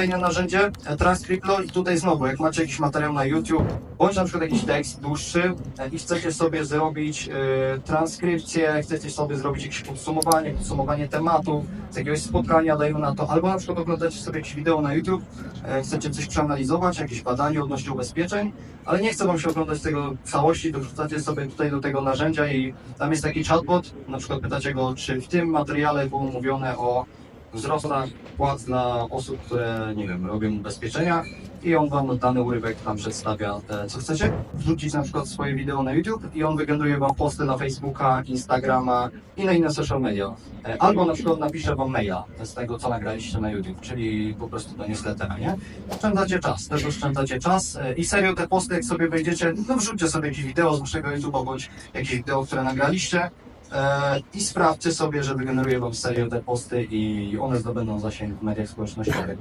Kolejne narzędzie, e, Transcriptlo i tutaj znowu, jak macie jakiś materiał na YouTube, bądź na przykład jakiś tekst dłuższy e, i chcecie sobie zrobić e, transkrypcję, chcecie sobie zrobić jakieś podsumowanie, podsumowanie tematu z jakiegoś spotkania, dajmy na to, albo na przykład oglądacie sobie jakieś wideo na YouTube, e, chcecie coś przeanalizować, jakieś badanie odnośnie ubezpieczeń, ale nie chce Wam się oglądać tego w całości, to wrzucacie sobie tutaj do tego narzędzia i tam jest taki chatbot, na przykład pytacie go, czy w tym materiale było mówione o wzrostach płac dla osób, które, nie wiem, robią ubezpieczenia i on Wam dany urywek tam przedstawia, e, co chcecie. Wrzucić na przykład swoje wideo na YouTube i on wygeneruje Wam posty na Facebooka, Instagrama i na inne social media. E, Albo na przykład napisze Wam maila z tego, co nagraliście na YouTube, czyli po prostu do newslettera, nie? Oszczędzacie czas, też oszczędzacie czas e, i serio te posty, jak sobie wejdziecie, no wrzućcie sobie jakieś wideo z Waszego YouTube'a bądź jakieś wideo, które nagraliście i sprawdźcie sobie, że wygeneruje Wam serio te posty i one zdobędą zasięg w mediach społecznościowych.